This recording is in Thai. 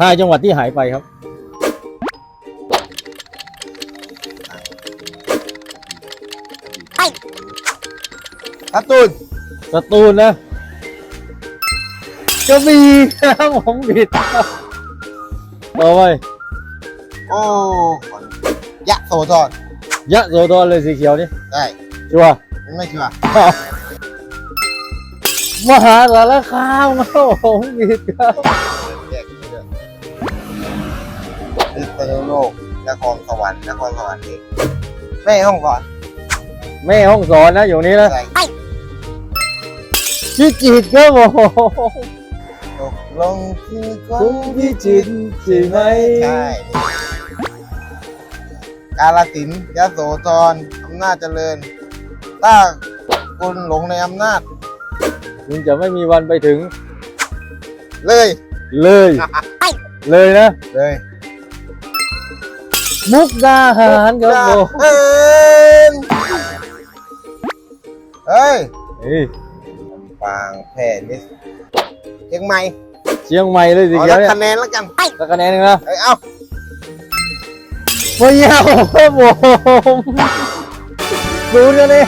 ห้าจังหวัดที่หายไปครับ การ์ตูนสตูลนะกระบี่ครับผมผิดครับต่อไปโอ้ขอนยะโสธรยะโสธรเลยสีเขียวนี่ได้ชัวร์ไม่ชัวร์มหาสารคามครับผมผิดครับแยกเรื่อง พิษณุโลกนครสวรรค์นครสวรรค์เองแม่ห้องก่อนแม่ห้องสอนนะอยู่นี้นะอะไรพิจิตรครับผมตกลงที่คคุนพิจิตรใช่ไหมใช่กาลสินธุ์ยะโสธรอำนาจเจริญ ถ้าคุณหลงในอำนาจ คุณจะไม่มีวันไปถึงเลยเลย เลยนะเลย มุกดาหารครับผมเอินเฮ้ยเฮ้ยปางแพร่นี่เชียงใหม่เชียงใหม่เลยสีเอาเขียละวเนี่ยคะแนนแล้วกันสักคะแนนหนึงนะเอ้ยเอ้าพะเยาครับผมดูกันเลย